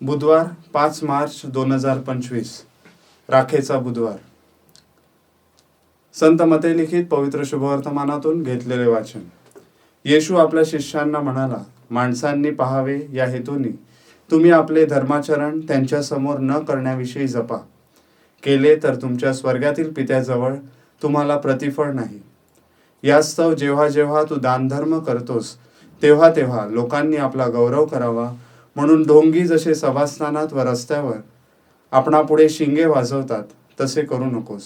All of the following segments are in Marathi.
बुधवार पाच मार्च दोन हजार पंचवीस. राखेचा बुधवार. संत मते लिखित पवित्र शुभवर्तमानातून घेतलेले वाचन. येशू आपल्या शिष्यांना म्हणाला माणसांनी पाहावे या हेतूने तुम्ही आपले धर्माचरण त्यांच्यासमोर न करण्याविषयी जपा. केले तर तुमच्या स्वर्गातील पित्याजवळ तुम्हाला प्रतिफळ नाही. यास्तव जेव्हा जेव्हा तू दानधर्म करतोस तेव्हा तेव्हा लोकांनी आपला गौरव करावा म्हणून ढोंगी जसे सभास्थानात व रस्त्यावर आपणापुढे शिंगे वाजवतात तसे करू नकोस.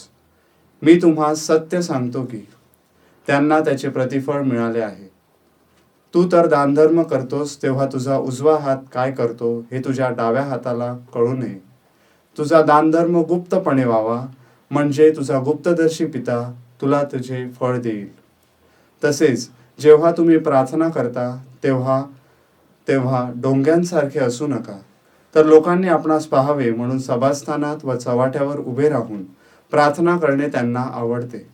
मी तुम्हा सत्य सांगतो की त्यांना त्याचे प्रतिफळ मिळाले आहे. तू तर दानधर्म करतोस तेव्हा तुझा उजवा हात काय करतो हे तुझ्या डाव्या हाताला कळू नये. तुझा दानधर्म गुप्तपणे व्हावा म्हणजे तुझा गुप्तदर्शी पिता तुला तुझे फळ देईल. तसेच जेव्हा तुम्ही प्रार्थना करता तेव्हा तेव्हा डोंग्यांसारखे असू नका. तर लोकांनी आपणास पाहावे म्हणून सभास्थानात व चव्हाट्यावर उभे राहून प्रार्थना करणे त्यांना आवडते.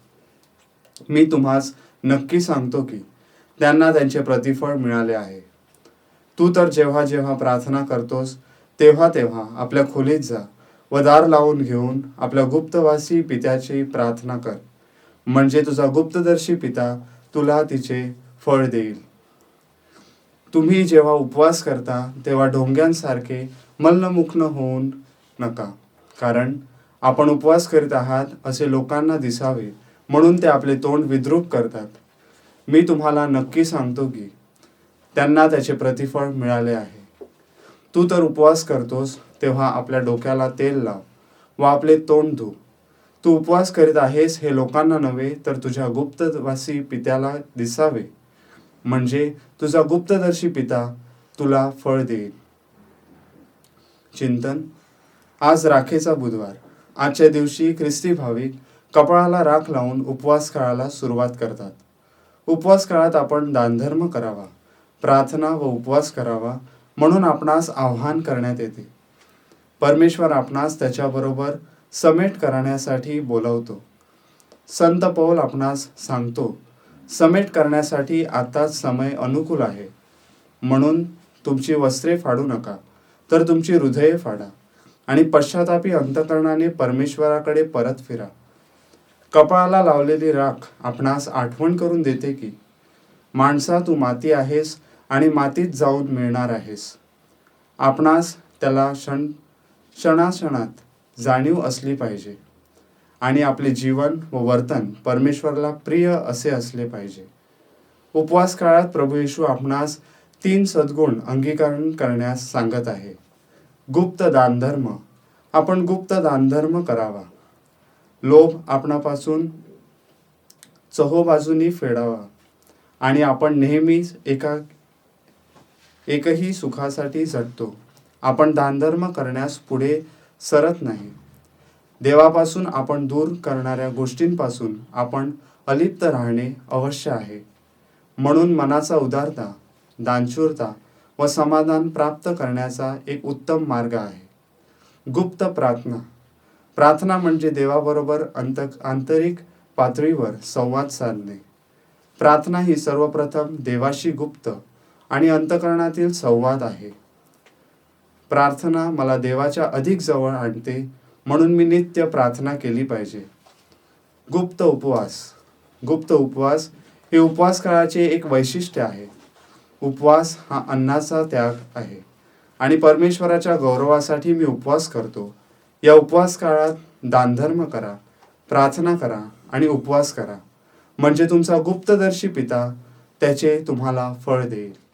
मी तुम्हास नक्की सांगतो की त्यांना त्यांचे प्रतिफळ मिळाले आहे. तू तर जेव्हा जेव्हा प्रार्थना करतोस तेव्हा तेव्हा आपल्या खोलीत जा व दार लावून घेऊन आपल्या गुप्तवासी पित्याची प्रार्थना कर. म्हणजे तुझा गुप्तदर्शी पिता तुला तिचे फळ देईल. तुम्ही जेव्हा उपवास करता तेव्हा ढोंग्यांसारखे मल्लमुख होऊन नका. कारण आपण उपवास करीत आहात असे लोकांना दिसावे म्हणून ते आपले तोंड विद्रूप करतात. मी तुम्हाला नक्की सांगतो की त्यांना त्याचे प्रतिफळ मिळाले आहे. तू तर उपवास करतोस तेव्हा आपल्या डोक्याला तेल लाव व आपले तोंड धु. तू उपवास करीत आहेस हे लोकांना नव्हे तर तुझ्या गुप्तवासी पित्याला दिसावे. म्हणजे तुझा गुप्तदर्शी पिता तुला फळ देईल. चिंतन. आज राखेचा बुधवार. आजच्या दिवशी ख्रिस्ती भाविक कपाळाला राख लावून उपवास काळाला सुरुवात करतात. उपवास काळात आपण दानधर्म करावा प्रार्थना व उपवास करावा म्हणून आपणास आव्हान करण्यात येते. परमेश्वर आपणास त्याच्याबरोबर समेट करण्यासाठी बोलवतो. संत पौल आपणास सांगतो समेट करण्यासाठी आताच समय अनुकूल आहे. म्हणून तुमची वस्त्रे फाडू नका. तर तुमची हृदये फाडा. आणि पश्चातापी अंतकरणाने परमेश्वराकडे परत फिरा. कपाळाला लावलेली राख आपणास आठवण करून देते की माणसा तू माती आहेस आणि मातीत जाऊन मिळणार आहेस. आपणास त्याला क्षण क्षणाक्षणात जाणीव असली पाहिजे. आणि आपले जीवन व वर्तन परमेश्वरला प्रिय असे असले पाहिजे. उपवास काळात प्रभू येशू आपणास तीन सद्गुण अंगीकरण करण्यास सांगत आहे. गुप्त दानधर्म. आपण गुप्त दानधर्म करावा. लोभ आपणापासून चहोबाजूनी फेडावा. आणि आपण नेहमीच एका एकही सुखासाठी झटतो आपण दानधर्म करण्यास पुढे सरत नाही. देवापासून आपण दूर करणाऱ्या गोष्टींपासून आपण अलिप्त राहणे अवश्य आहे. म्हणून मनाचा उदारता दानशूरता व समाधान प्राप्त करण्याचा एक उत्तम मार्ग आहे. गुप्त प्रार्थना. प्रार्थना म्हणजे देवाबरोबर अंत आंतरिक पातळीवर संवाद साधणे. प्रार्थना ही सर्वप्रथम देवाशी गुप्त आणि अंतकरणातील संवाद आहे. प्रार्थना मला देवाच्या अधिक जवळ आणते म्हणून मी नित्य प्रार्थना केली पाहिजे. गुप्त उपवास. गुप्त उपवास हे उपवास काळाचे एक वैशिष्ट्य आहे. उपवास हा अन्नाचा त्याग आहे. आणि परमेश्वराच्या गौरवासाठी मी उपवास करतो. या उपवास काळात दानधर्म करा प्रार्थना करा आणि उपवास करा. म्हणजे तुमचा गुप्तदर्शी पिता त्याचे तुम्हाला फळ देईल.